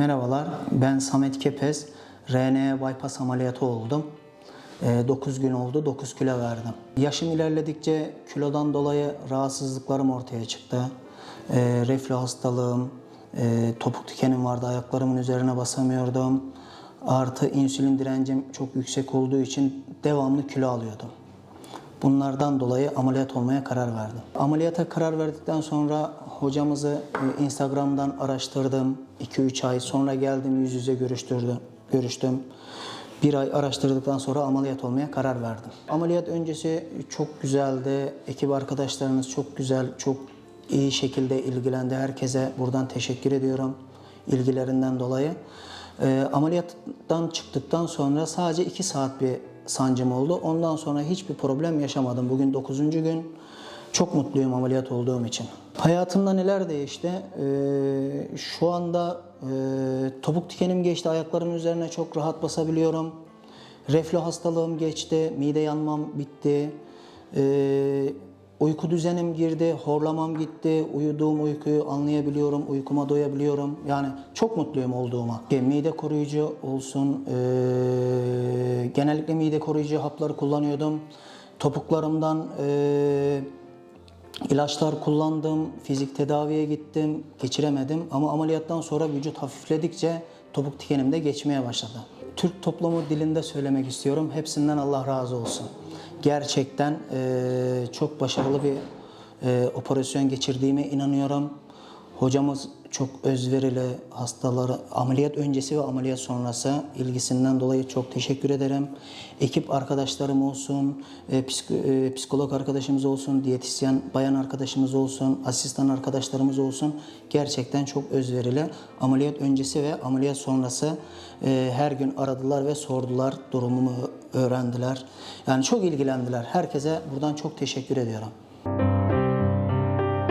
Merhabalar, ben Samet Kepez. RNA bypass ameliyatı oldum. 9 gün oldu, 9 kilo verdim. Yaşım ilerledikçe kilodan dolayı rahatsızlıklarım ortaya çıktı. E, reflü hastalığım, e, topuk tikenim vardı, ayaklarımın üzerine basamıyordum. Artı insülin direncim çok yüksek olduğu için devamlı kilo alıyordum. Bunlardan dolayı ameliyat olmaya karar verdim. Ameliyata karar verdikten sonra hocamızı e, Instagram'dan araştırdım. 2-3 ay sonra geldim yüz yüze görüştürdüm, görüştüm. Bir ay araştırdıktan sonra ameliyat olmaya karar verdim. Ameliyat öncesi çok güzeldi. Ekip arkadaşlarınız çok güzel, çok iyi şekilde ilgilendi. Herkese buradan teşekkür ediyorum ilgilerinden dolayı. E, ameliyattan çıktıktan sonra sadece 2 saat bir sancım oldu. Ondan sonra hiçbir problem yaşamadım. Bugün 9. gün. Çok mutluyum ameliyat olduğum için. Hayatımda neler değişti? Ee, şu anda e, topuk tikenim geçti. Ayaklarımın üzerine çok rahat basabiliyorum. Reflü hastalığım geçti. Mide yanmam bitti. Ee, uyku düzenim girdi. Horlamam gitti. Uyuduğum uykuyu anlayabiliyorum. Uykuma doyabiliyorum. Yani çok mutluyum olduğuma. Mide koruyucu olsun. ee, genellikle mide koruyucu hapları kullanıyordum. Topuklarımdan ee, İlaçlar kullandım, fizik tedaviye gittim, geçiremedim ama ameliyattan sonra vücut hafifledikçe topuk tikenim de geçmeye başladı. Türk toplumu dilinde söylemek istiyorum. Hepsinden Allah razı olsun. Gerçekten eee, çok başarılı bir eee, operasyon geçirdiğime inanıyorum. Hocamız çok özverili hastaları ameliyat öncesi ve ameliyat sonrası ilgisinden dolayı çok teşekkür ederim. Ekip arkadaşlarım olsun, e, psik- e, psikolog arkadaşımız olsun, diyetisyen bayan arkadaşımız olsun, asistan arkadaşlarımız olsun. Gerçekten çok özverili. Ameliyat öncesi ve ameliyat sonrası e, her gün aradılar ve sordular, durumumu öğrendiler. Yani çok ilgilendiler. Herkese buradan çok teşekkür ediyorum.